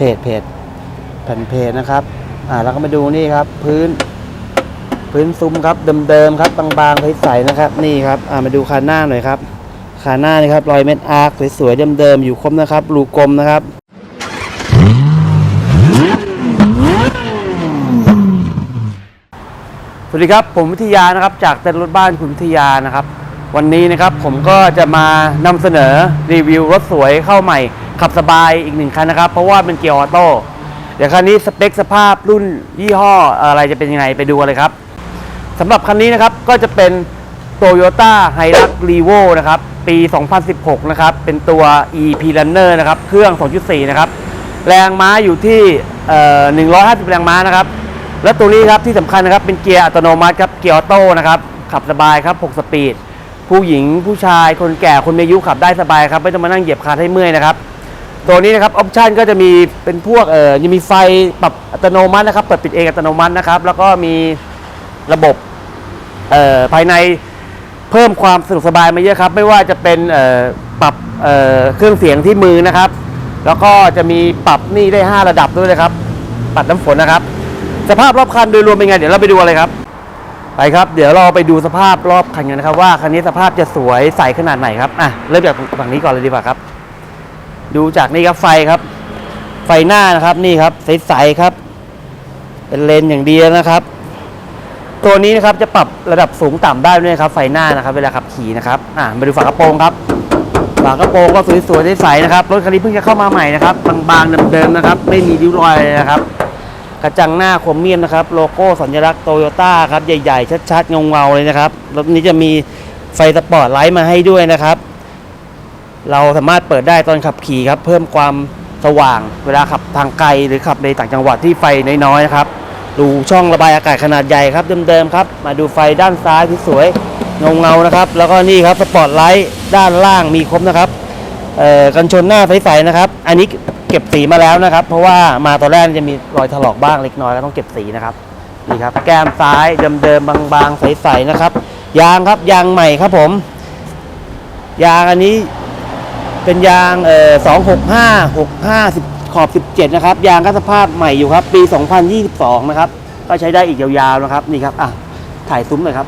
เพจเพจแผ่นเพจนะครับ อ่าแล้วก็มาดูนี่ครับ พื้น พื้นซุ้มครับเดิมๆครับบางๆใสๆนะครับ นี่ครับ อ่ามาดูคานหน้าหน่อยครับคานหน้านี่ครับรอยเม็ดอาร์คสวยๆเดิมๆอยู่ครบนะครับรูกลมนะครับสวัสดีครับ ผมวิทยานะครับ จากเต้นรถบ้านคุณวิทยานะครับ วันนี้นะครับผมก็จะมานำเสนอรีวิวรถสวยเข้าใหม่ ขับสบายอีกหนึ่งคันนะครับ เพราะว่าเป็นเกียร์ออโต้เดี๋ยวคันนี้สเปคสภาพรุ่นยี่ห้ออะไรจะเป็นยังไงไปดูกันเลยครับสำหรับคันนี้นะครับก็จะเป็น Toyota h i l u x r e v o นะครับ ปี 2016 นะครับ เป็นตัว EP Runner นะครับ เครื่อง 2.4 นะครับ แรงม้าอยู่ที่เอ่อ150 แรงม้านะครับ และตัวนี้ครับที่สำคัญนะครับ เป็นเกียร์อัตโนมัติครับ เกียร์ออโต้นะครับ ขับสบายครับ 6 สปีด ผู้หญิงผู้ชายคนแก่คนมีอายุขับได้สบายครับ ไม่ต้องมานั่งเหยียบคาให้เมื่อยนะครับ ตัวนี้นะครับออปชันก็จะมีเป็นพวกเอ่อยังมีไฟปรับอัตโนมัตินะครับเปิดปิดเองอัตโนมัตินะครับ แล้วก็มีระบบเอ่อภายในเพิ่มความสะดวกสบายมาเยอะครับ ไม่ว่าจะเป็นเอ่อปรับเอ่อเครื่องเสียงที่มือนะครับ แล้วก็จะมีปรับนี่ได้ 5 ระดับด้วยนะครับปัดน้ำฝนนะครับ สภาพรอบคันโดยรวมเป็นไงเดี๋ยวเราไปดูอะไรครับ ไปครับ เดี๋ยวเราไปดูสภาพรอบคันกันนะครับ ว่าคันนี้สภาพจะสวยใสขนาดไหนครับอะเริ่มจากฝั่งนี้ก่อนเลยดีกว่าครับ ดูจากนี่ครับไฟครับ ไฟหน้านะครับนี่ครับใสๆครับ เป็นเลนอย่างเดียวนะครับ ตัวนี้นะครับจะปรับระดับสูงต่ำได้ด้วยนะครับ ไฟหน้านะครับ เวลาขับขี่นะครับอะมาดูฝากระโปรงครับฝากระโปรงก็สวยๆใสๆนะครับรถคันนี้เพิ่งจะเข้ามาใหม่นะครับบางๆเดิมๆนะครับ ไม่มีริ้วรอยเลยนะครับกระจังหน้าโครเมียมนะครับ โลโก้สัญลักษณ์โตโยต้าครับ ใหญ่ ๆ ชัด ๆ เงา ๆ เลยนะครับ รถนี้จะมีไฟสปอร์ตไลท์มาให้ด้วยนะครับ เราสามารถเปิดได้ตอนขับขี่ครับ เพิ่มความสว่าง เวลาขับทางไกลหรือขับในต่างจังหวัดที่ไฟน้อยๆนะครับ ดูช่องระบายอากาศขนาดใหญ่ครับเดิมๆครับ มาดูไฟด้านซ้ายที่สวยเงาๆนะครับ แล้วก็นี่ครับสปอร์ตไลท์ด้านล่างมีครบนะครับกันชนหน้าใสๆนะครับ อันนี้เก็บสีมาแล้วนะครับ เพราะว่ามาตอนแรกจะมีรอยถลอกบ้างเล็กน้อยก็ต้องเก็บสีนะครับนี่ครับ แก้มซ้ายเดิมๆบางๆใสๆนะครับ ยางครับยางใหม่ครับผม ยางอันนี้ เป็นยางเอ่อ265 65 10ขอบ17นะครับ ยางก็สภาพใหม่อยู่ครับ ปี2022นะครับ ก็ใช้ได้อีกยาวๆนะครับ นี่ครับ อะ ถ่ายซุ้มหน่อยครับ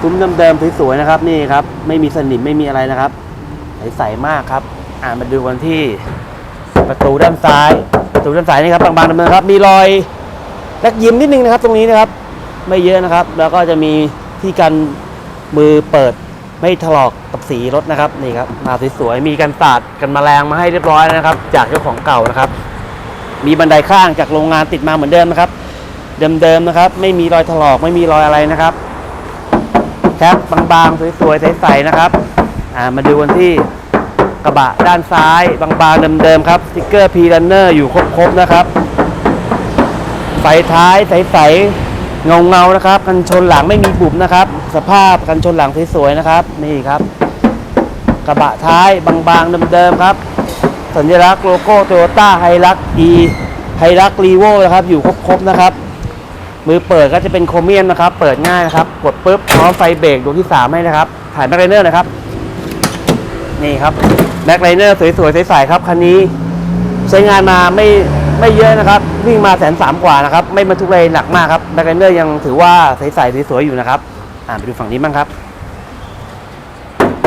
ซุ้มเดิมๆสวยๆนะครับ นี่ครับ ไม่มีสนิมไม่มีอะไรนะครับ ใสๆมากครับ อ่ามาดูกันที่ประตูด้านซ้าย ประตูด้านซ้ายนี่ครับบางๆดำเนินครับ มีรอยแลกยิ้มนิดนึงนะครับ ตรงนี้นะครับ ไม่เยอะนะครับ แล้วก็จะมีที่กันมือเปิด ไม่ถลอกกับสีรถนะครับนี่ครับมาสวยๆมีกันสาดกันมแมลงมาให้เรียบร้อยนะครับ จากเจ้าของเก่านะครับ มีบันไดข้างจากโรงงานติดมาเหมือนเดิมนะครับ เดิมๆนะครับ ไม่มีรอยถลอกไม่มีรอยอะไรนะครับแคปบางๆสวยๆใสๆนะครับอ่ามาดูกันที่กระบะด้านซ้ายบางๆเดิมๆครับสติ๊กเกอร์พีรันเนอร์อยู่ครบๆนะครับไฟท้ายใสๆ เงาเงานะครับ กันชนหลังไม่มีบุบนะครับ สภาพกันชนหลังสวยๆนะครับ นี่ครับ กระบะท้ายบางๆเดิมๆครับ สัญลักษณ์โลโก้โตโยต้าไฮรักอีไฮรักรีโวนะครับ อยู่ครบๆนะครับ มือเปิดก็จะเป็นโครเมียมนะครับ เปิดง่ายนะครับ กดปุ๊บพร้อมไฟเบรกดวงที่3ให้นะครับ ถ่ายแบ็คไลเนอร์นะครับ นี่ครับแบ็คไลเนอร์สวยๆใสๆครับคันนี้ ใช้งานมาไม่ ไม่เยอะนะครับ วิ่งมาแสนสามกว่านะครับ ไม่บรรทุกเลยหนักมากครับแบ็คไลเนอร์ยังถือว่าใสๆสวยๆอยู่นะครับอ่าไปดูฝั่งนี้บ้างครับ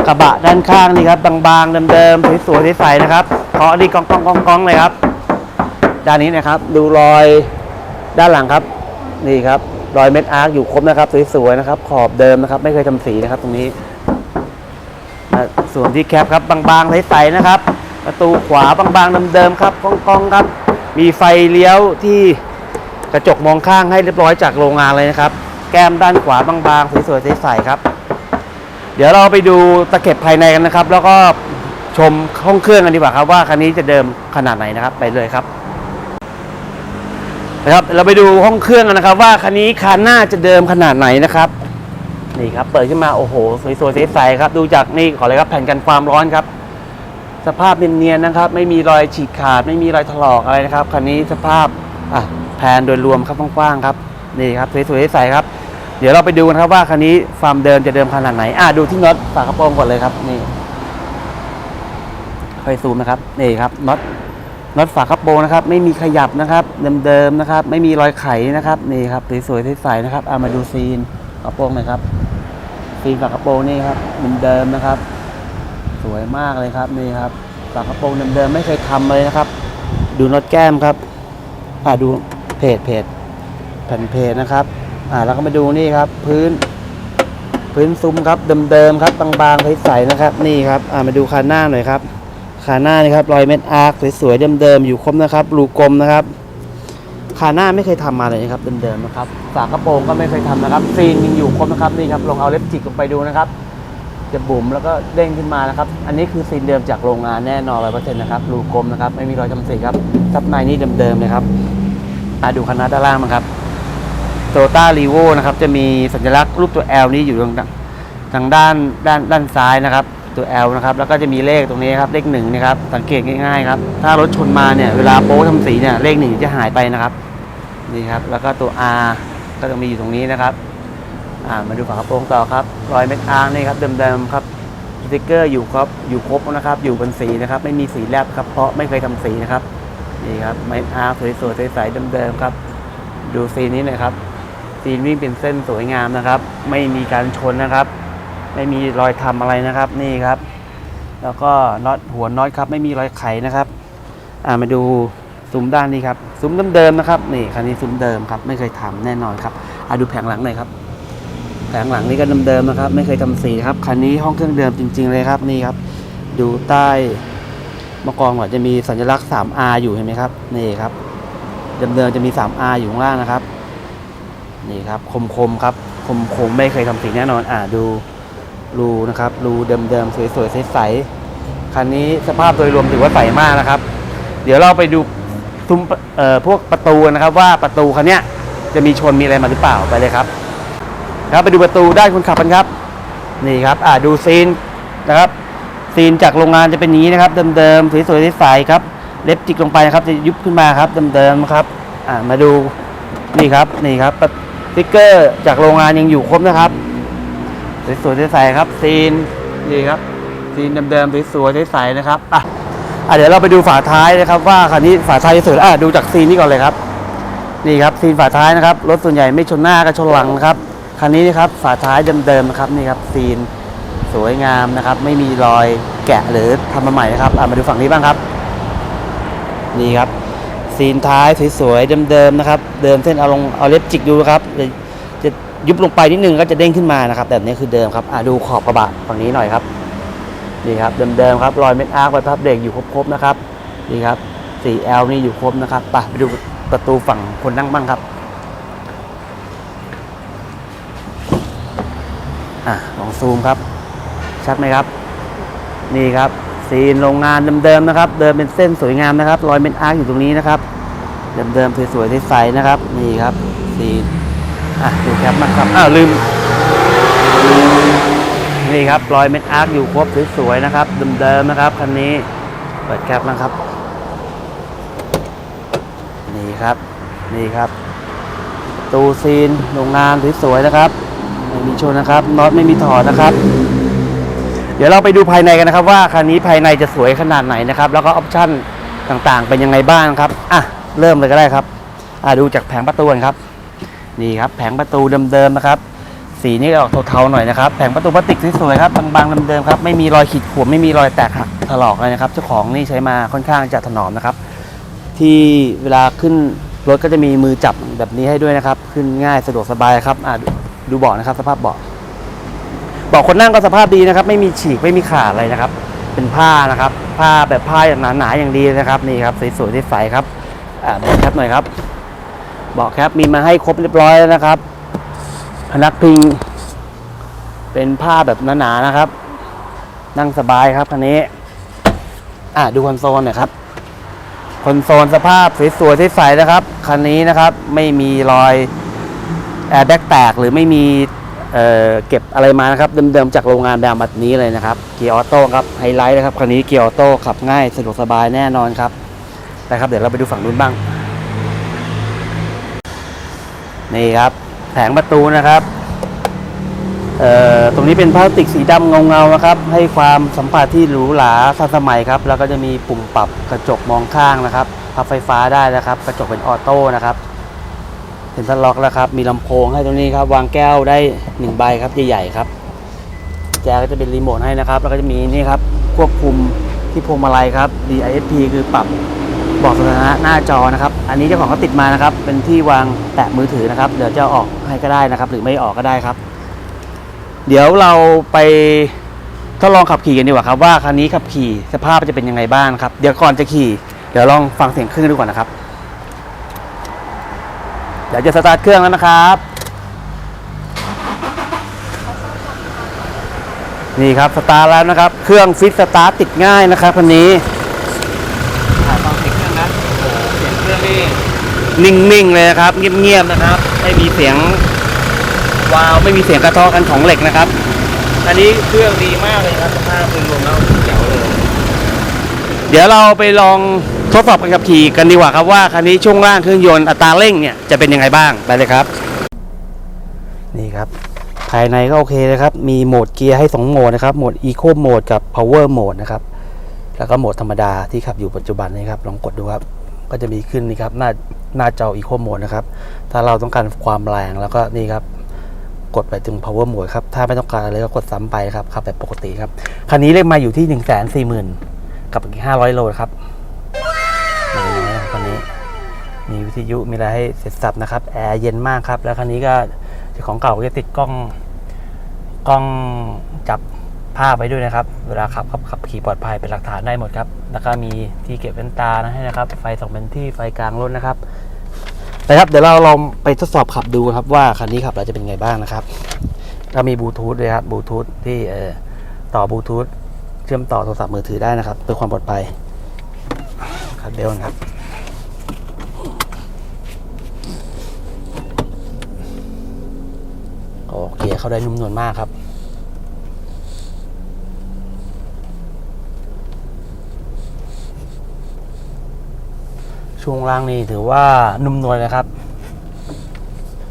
กระบะด้านข้างนี่ครับบางๆเดิมๆสวยๆใสๆนะครับเคาะดีกองกองกองกองเลยครับ ด้านนี้นะครับ ดูรอยด้านหลังครับ นี่ครับรอยเม็ดอาร์คอยู่ครบนะครับสวยๆนะครับขอบเดิมนะครับ ไม่เคยทำสีนะครับ ตรงนี้ส่วนที่แคปครับบางๆใสๆนะครับ ประตูขวาบางๆเดิมๆครับกองๆครับ มีไฟเลี้ยวที่กระจกมองข้างให้เรียบร้อยจากโรงงานเลยนะครับ แก้มด้านขวาบางๆสวยๆใสๆครับ เดี๋ยวเราไปดูตะเข็บภายในกันนะครับ แล้วก็ชมห้องเครื่องกันดีกว่าครับว่าคันนี้จะเดิมขนาดไหนนะครับ ไปเลยครับนะครับ เราไปดูห้องเครื่องกันนะครับ ว่าคันนี้คันหน้าจะเดิมขนาดไหนนะครับนี่ครับ เปิดขึ้นมาโอ้โหสวยๆใสๆครับ ดูจากนี่ขอเลยครับแผ่นกันความร้อนครับ สภาพเนียนๆนะครับ ไม่มีรอยฉีกขาด ไม่มีรอยถลอกอะไรนะครับคันนี้สภาพอะแผนโดยรวมครับกว้างๆครับนี่ครับสวยๆใสๆครับ เดี๋ยวเราไปดูกันครับว่าคันนี้ความเดิมจะเดิมขนาดไหนอะดูที่น็อตฝากระโปรงก่อนเลยครับนี่ค่อยซูมนะครับนี่ครับน็อตน็อตฝากระโปรงนะครับ ไม่มีขยับนะครับ เดิมๆนะครับ ไม่มีรอยไขนะครับนี่ครับสวยๆใสๆนะครับเอามาดูซีนกระโปรงหน่อยครับซีนฝากระโปรงนี่ครับเหมือนเดิมนะครับ วยมากเลยครับนี่ครับฝากระโปรงเดิมๆไม่เคยทำเลยนะครับ ดูน็อตแก้มครับอ่าดูเพจเพจแผ่นเพจนะครับอ่าแล้วก็มาดูนี่ครับ พื้น พื้นซุ้มครับเดิมๆครับบางๆใสๆนะครับ นี่ครับอ่ามาดูคันหน้าหน่อยครับคันหน้านี่ครับรอยเม็ดอาร์คสวยๆเดิมๆอยู่ครบนะครับรูกลมนะครับคันหน้าไม่เคยทำมาเลยนะครับเดิมๆนะครับฝากระโปรงก็ไม่เคยทำนะครับซีนยังอยู่ครบนะครับนี่ครับลองเอาเล็บจิกลงไปดูนะครับ จะบุ๋มแล้วก็เด้งขึ้นมานะครับ อันนี้คือซีนเดิมจากโรงงานแน่นอนร้อยเปอร์เซ็นต์นะครับ รูกลมนะครับ ไม่มีรอยทำสีครับ ซับในนี่เดิมๆเลยครับมาดูคันหน้าด้านล่างมั้งครับโตต้ารีโวนะครับ จะมีสัญลักษณ์รูปตัว L นี้อยู่ตรงทางด้านด้านด้านซ้ายนะครับ ตัว L นะครับ แล้วก็จะมีเลขตรงนี้ครับ เลขหนึ่งนะครับ สังเกตง่ายๆครับ ถ้ารถชนมาเนี่ย เวลาโป๊ทำสีเนี่ย เลขหนึ่งจะหายไปนะครับ นี่ครับ แล้วก็ตัว R ก็จะมีอยู่ตรงนี้นะครับ อ่ามาดูฝากระโปรงต่อครับ รอยเม็ดอาร์นี่ครับเดิมๆครับสติกเกอร์อยู่ครบอยู่ครบนะครับอยู่บนสีนะครับ ไม่มีสีแลบครับเพราะไม่เคยทำสีนะครับนี่ครับเม็ดอาร์สวยๆใสๆเดิมๆครับ ดูซีนี้หน่อยครับซีนวิ่งเป็นเส้นสวยงามนะครับ ไม่มีการชนนะครับ ไม่มีรอยทำอะไรนะครับนี่ครับ แล้วก็น็อตหัวน็อตครับ ไม่มีรอยไขนะครับอ่ามาดูซุ้มด้านนี้ครับซุ้มเดิมๆนะครับนี่คันนี้ซุ้มเดิมครับ ไม่เคยทำแน่นอนครับอ่าดูแผงหลังหน่อยครับ แผงหลังนี่ก็เดิมๆนะครับ ไม่เคยทำสีครับคันนี้ห้องเครื่องเดิมจริง ๆ เลยครับนี่ครับดูใต้มะกองก่อนจะมีสัญลักษณ์ 3R อยู่เห็นไหมครับนี่ครับเดิมๆจะมี 3R อยู่ข้างล่างนะครับ นี่ครับ คมคมๆครับคมคมๆไม่เคยทำสีแน่นอนอ่าดูรูนะครับรูเดิมๆสวยๆใสๆคันนี้สภาพโดยรวมถือว่าใสมากนะครับ เดี๋ยวเราไปดูซุ้มเอ่อพวกประตูนะครับ ว่าประตูคันเนี้ยจะมีชนมีอะไรมาหรือเปล่าไปเลยครับ ครับไปดูประตูด้านคนขับกันครับ นี่ครับอ่าดูซีนนะครับ ซีนจากโรงงานจะเป็นนี้นะครับ เดิมๆสวยๆใสๆครับ เล็บจิกลงไปนะครับ จะยุบขึ้นมาครับเดิมๆครับอ่ามาดูนี่ครับนี่ครับสติ๊กเกอร์จากโรงงานยังอยู่ครบนะครับสวยๆใสๆครับซีนนี่ครับซีนเดิมๆสวยๆใสๆนะครับอะอะเดี๋ยวเราไปดูฝาท้ายนะครับ ว่าคันนี้ฝาท้ายสวยอะดูจากซีนนี้ก่อนเลยครับ นี่ครับซีนฝาท้ายนะครับรถส่วนใหญ่ไม่ชนหน้าก็ชนหลังนะครับ คันนี้นะครับฝาท้ายเดิมๆนะครับนี่ครับซีนสวยงามนะครับ ไม่มีรอยแกะหรือทำมาใหม่นะครับมาดูฝั่งนี้บ้างครับนี่ครับซีนท้ายสวยๆเดิมๆนะครับ เดิมเส้นเอาลงเอาเล็บจิกดูครับจะจะยุบลงไปนิดนึงก็จะเด้งขึ้นมานะครับ แบบนี้คือเดิมครับดูขอบกระบะฝั่งนี้หน่อยครับนี่ครับเดิมๆครับรอยเม็ดอาร์คไวพับเบรกอยู่ครบๆนะครับนี่ครับ 4L นี่อยู่ครบนะครับไปไปดูประตูฝั่งคนนั่งบ้างครับ อะลองซูมครับ ชัดไหมครับ นี่ครับซีนโรงงานเดิมๆนะครับ เดิมเป็นเส้นสวยงามนะครับ รอยเป็นอาร์คอยู่ตรงนี้นะครับ เดิมๆสวยๆใสๆนะครับ นี่ครับซีนอะดูแคปมาครับอ้าวลืม นี่ครับรอยเม็ดอาร์คอยู่ครบสวยๆนะครับเดิมๆนะครับคันนี้เปิดแคปนะครับ นี่ครับ นี่ครับ ตูซีนโรงงานสวยๆนะครับ ไม่มีชนนะครับน็อตไม่มีถอดนะครับ เดี๋ยวเราไปดูภายในกันนะครับ ว่าคันนี้ภายในจะสวยขนาดไหนนะครับ แล้วก็ออปชั่นต่างๆ เป็นยังไงบ้างครับอะเริ่มเลยก็ได้ครับอะดูจากแผงประตูกันครับ นี่ครับ แผงประตูเดิมๆนะครับสีนี่ออกเทาๆหน่อยนะครับแผงประตูพลาสติกสวยๆครับบางๆเดิมๆครับไม่มีรอยขีดข่วนไม่มีรอยแตกหักถลอกเลยนะครับ เจ้าของนี่ใช้มาค่อนข้างจะถนอมนะครับ ที่เวลาขึ้นรถก็จะมีมือจับแบบนี้ให้ด้วยนะครับ ขึ้นง่ายสะดวกสบายครับอะ ดูเบาะนะครับ สภาพเบาะเบาะคนนั่งก็สภาพดีนะครับ ไม่มีฉีกไม่มีขาดอะไรนะครับ เป็นผ้านะครับ ผ้าแบบผ้าอย่างหนาๆอย่างดีนะครับนี่ครับสวยๆใสๆครับอ่าเบาะแคปหน่อยครับเบาะแคปมีมาให้ครบเรียบร้อยแล้วนะครับ พนักพิง เป็นผ้าแบบหนาๆนะครับ นั่งสบายครับคันนี้อ่าดูคอนโซลหน่อยครับคอนโซลสภาพสวยๆใสๆนะครับคันนี้นะครับ ไม่มีรอย แอร์แบ็กแตกหรือไม่มีเเก็บอะไรมานะครับเดิมๆจากโรงงานแบบนี้เลยนะครับเกียร์ออโต้ครับไฮไลท์นะครับคันนี้เกียร์ออโต้ขับง่ายสะดวกสบายแน่นอนครับนะครับเดี๋ยวเราไปดูฝั่งนู้นบ้าง นี่ครับแผงประตูนะครับตรงนี้เป็นพลาสติกสีดำเงาๆนะครับ ให้ความสัมผัสที่หรูหราทันสมัยครับ แล้วก็จะมีปุ่มปรับกระจกมองข้างนะครับพับไฟฟ้าได้นะครับ กระจกเป็นออโต้นะครับ เซ็นทรัลล็อกแล้วครับ มีลำโพงให้ตรงนี้ครับ วางแก้วได้หนึ่งใบครับใหญ่ๆครับ แจก็จะเป็นรีโมทให้นะครับ แล้วก็จะมีนี่ครับควบคุมที่พวงมาลัยครับ DISP คือปรับบอกสถานะหน้าจอนะครับ อันนี้เจ้าของก็ติดมานะครับ เป็นที่วางแตะมือถือนะครับ เดี๋ยวจะเอาออกให้ก็ได้นะครับ หรือไม่ออกก็ได้ครับ เดี๋ยวเราไปทดลองขับขี่กันดีกว่าครับว่าคันนี้ขับขี่สภาพจะเป็นยังไงบ้างครับ เดี๋ยวก่อนจะขี่ เดี๋ยวลองฟังเสียงเครื่องดูก่อนนะครับ เดี๋ยวจะสตาร์ทเครื่องแล้วนะครับ นี่ครับสตาร์ทแล้วนะครับ เครื่องฟิตสตาร์ทติดง่ายนะครับคันนี้ถ่ายฟังเสียงเครื่องนะโอ้โหเสียงเครื่องนี่นิ่งๆเลยนะครับ เงียบๆนะครับ ไม่มีเสียงวาวไม่มีเสียงกระเทาะกันของเหล็กนะครับ อันนี้เครื่องดีมากเลยครับสภาพรวมๆแล้วเจ๋วเลย เดี๋ยวเราไปลองท ดสอบการขับขี่กันดีกว่าครับว่าคันนี้ช่วงล่างเครื่องยนต์อัตราเร่งเนี่ยจะเป็นยังไงบ้างไปเลยครับ นี่ครับ ภายในก็โอเคเลยครับ มีโหมดเกียร์ให้ 2 โหมดนะครับโหมด Eco Mode กับ Power Mode นะครับแล้วก็โหมดธรรมดาที่ขับอยู่ปัจจุบันนี้ครับลองกดดูครับ ก็จะมีขึ้นนี่ครับหน้าหน้าจอ Eco Mode นะครับถ้าเราต้องการความแรงแล้วก็นี่ครับกดไปถึง Power Mode ครับ ถ้าไม่ต้องการอะไรก็กดซ้ำไปครับขับแบบปกติครับ คันนี้เลขมาอยู่ที่ 1 4 0 0 0 0 กับอีก500 โลครับ มีวิทยุมีอะไรให้เสร็จสับนะครับแอร์เย็นมากครับ แล้วคันนี้ก็ของเก่าก็จะติดกล้องกล้องจับภาพไว้ด้วยนะครับ เวลาขับขับขับขี่ปลอดภัยเป็นหลักฐานได้หมดครับ แล้วก็มีที่เก็บแว่นตานะให้นะครับ ไฟสองเป็นที่ไฟกลางรถนะครับนะครับเดี๋ยวเราลองไปทดสอบขับดูครับว่าคันนี้ขับแล้วจะเป็นไงบ้างนะครับเรามีบลูทูธด้วยครับบลูทูธที่เอ่อต่อบลูทูธเชื่อมต่อโทรศัพท์มือถือได้นะครับเพื่อความปลอดภัยครับเบลนะครับ โอ เขาได้นุ่มนวลมากครับ ช่วงล่างนี่ถือว่านุ่มนวลนะครับ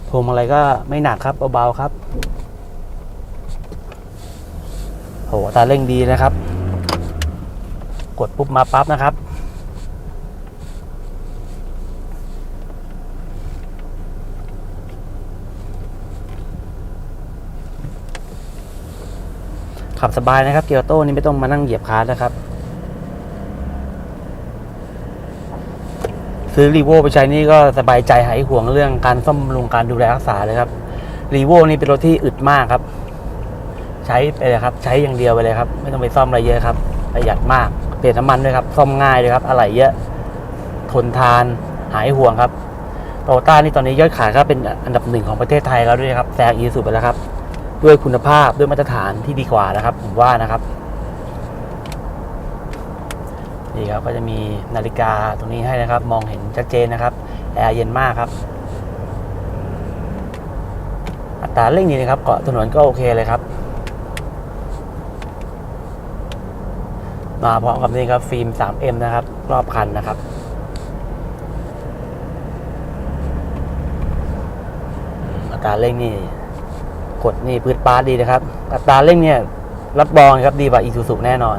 พวงมาลัยก็ไม่หนักครับเบาๆครับโหตาเร่งดีนะครับ กดปุ๊บมาปั๊บนะครับ ขับสบายนะครับเกียร์โต้นี่ไม่ต้องมานั่งเหยียบคลาสนะครับ ซื้อรีโวไปใช้นี่ก็สบายใจหายห่วงเรื่องการซ่อมบำรุงการดูแลรักษาเลยครับรีโวนี่เป็นรถที่อึดมากครับ ใช้ไปเลยครับ ใช้อย่างเดียวไปเลยครับ ไม่ต้องไปซ่อมอะไรเยอะครับประหยัดมากเปลี่ยนน้ำมันด้วยครับซ่อมง่ายเลยครับอะไหล่เยอะ ทนทานหายห่วงครับโตต้านี่ตอนนี้ยอดขายก็เป็นอันดับหนึ่งของประเทศไทยแล้วด้วยครับแซงอีสุไปแล้วครับ ด้วยคุณภาพด้วยมาตรฐานที่ดีกว่านะครับ ผมว่านะครับนี่ครับก็จะมีนาฬิกาตรงนี้ให้นะครับ มองเห็นชัดเจนนะครับแอร์เย็นมากครับ อัตราเร่งนี่นะครับ เกาะถนนก็โอเคเลยครับ มาพร้อมกับนี่ครับฟิล์ม 3M นะครับ รอบคันนะครับอัตราเร่งนี่ กดนี่พื้นปาร์ตดีนะครับ อัตราเร่งเนี่ยรับรองครับดีกว่าอีซูซูแน่นอน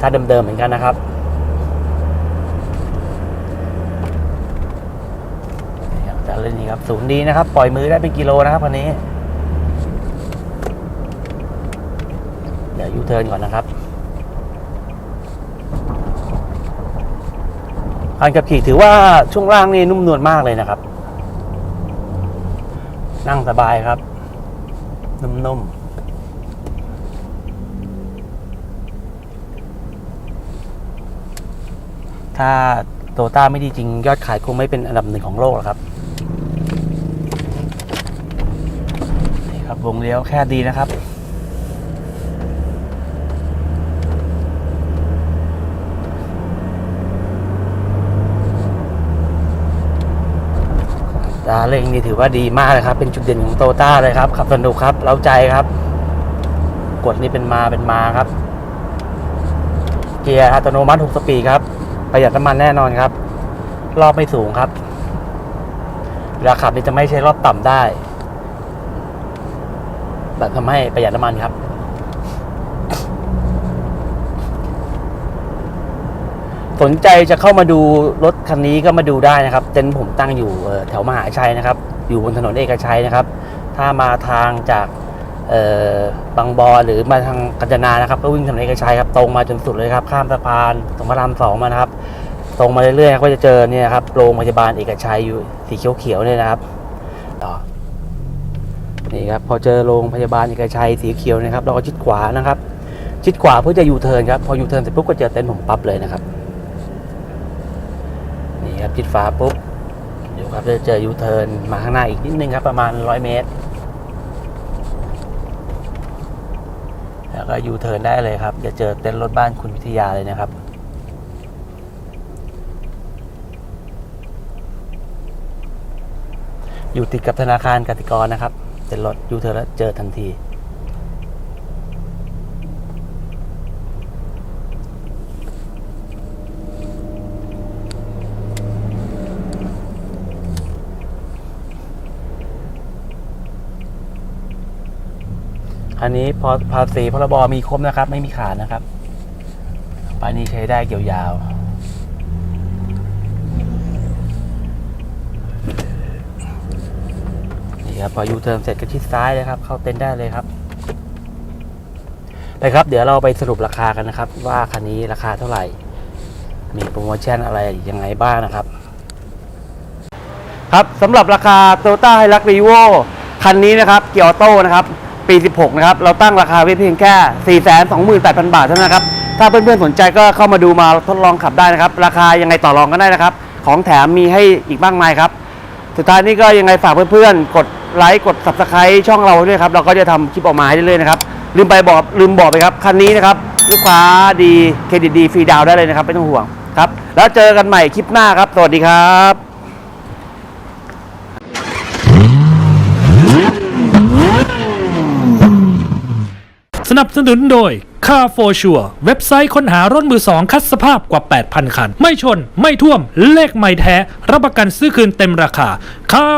ถ้าเดิมๆเหมือนกันนะครับนี่ครับ อัตราเร่งนี่ครับศูนย์ดีนะครับ ปล่อยมือได้เป็นกิโลนะครับคันนี้ เดี๋ยวยูเทิร์นก่อนนะครับการขับขี่ถือว่าช่วงล่างนี่นุ่มนวลมากเลยนะครับ นั่งสบายครับ นุ่มๆ ถ้าโตต้าไม่ดีจริง ยอดขายคงไม่เป็นอันดับหนึ่งของโลกหรอกครับ นี่ครับวงเลี้ยวแค่ดีนะครับ เร่งนี่ถือว่าดีมากเลยครับ เป็นจุดเด่นของโตต้าเลยครับ ขับสนุกครับเล้าใจครับ กดนี่เป็นมาเป็นมาครับ เกียร์อัตโนมัติ 6 สปีดครับ ประหยัดน้ำมันแน่นอนครับ รอบไม่สูงครับเวลาขับนี่จะไม่ใช้รอบต่ำได้แบบทำให้ประหยัดน้ำมันครับ สนใจจะเข้ามาดูรถคันนี้ก็มาดูได้นะครับ เต็นท์ผมตั้งอยู่แถวมหาชัยนะครับ อยู่บนถนนเอกชัยนะครับ ถ้ามาทางจากบางบอหรือมาทางกัญจนานะครับ ก็วิ่งถนนเอกชัยครับตรงมาจนสุดเลยครับข้ามสะพานตรงพระรามสองมานะครับ ตรงมาเรื่อยๆครับก็จะเจอเนี่ยครับโรงพยาบาลเอกชัยอยู่สีเขียวๆเนี่ยนะครับต่อนี่ครับพอเจอโรงพยาบาลเอกชัยสีเขียวนะครับ เราก็ชิดขวานะครับ ชิดขวาเพื่อจะยูเทิร์นครับพอยูเทิร์นเสร็จปุ๊บก็เจอเต็นท์ผมปั๊บเลยนะครับ ครับชิดฟ้าปุ๊บ เดี๋ยวครับจะเจอยูเทิร์นมาข้างหน้าอีกนิดนึงครับ ประมาณร้อยเมตร แล้วก็ยูเทิร์นได้เลยครับจะเจอเต็นท์รถบ้านคุณวิทยาเลยนะครับอยู่ติดกับธนาคารกสิกรนะครับเต็นท์รถยูเทิร์นแล้วเจอทันที อันนี้พอภาษีพรบมีครบนะครับ ไม่มีขาดนะครับป้ายนี้ใช้ได้เกี่ยวยาวนี่ครับพอยูเทิร์นเสร็จก็ชิดซ้ายเลยครับ เข้าเต็นท์ได้เลยครับไปครับเดี๋ยวเราไปสรุปราคากันนะครับ ว่าคันนี้ราคาเท่าไหร่ มีโปรโมชั่นอะไรยังไงบ้างนะครับ ครับสำหรับราคา Toyota h i l u x r e v o คันนี้นะครับ เกียร์ออโต้นะครับ ปี 16 นะครับ เราตั้งราคาไว้เพียงแค่ 428,000 บาทเท่านั้นครับถ้าเพื่อนๆสนใจก็เข้ามาดูมาทดลองขับได้นะครับ ราคายังไงต่อรองกันได้นะครับ ของแถมมีให้อีกมากมายครับ สุดท้ายนี้ก็ยังไงฝากเพื่อนๆ กดไลค์กด subscribe ช่องเราด้วยครับ เราก็จะทำคลิปออกมาให้เรื่อยๆนะครับ ลืมไปบอกลืมบอกไปครับ คันนี้นะครับ ลูกค้าดีเครดิตดีฟรีดาวน์ได้เลยนะครับ ไม่ต้องห่วงครับ แล้วเจอกันใหม่คลิปหน้าครับ สวัสดีครับ นับสนุนโดย Car for Sure เว็บไซต์ค้นหารถมือสองคัดสภาพกว่า 8,000 คัน ไม่ชน ไม่ท่วม เลขใหม่แท้ รับประกันซื้อคืนเต็มราคา Car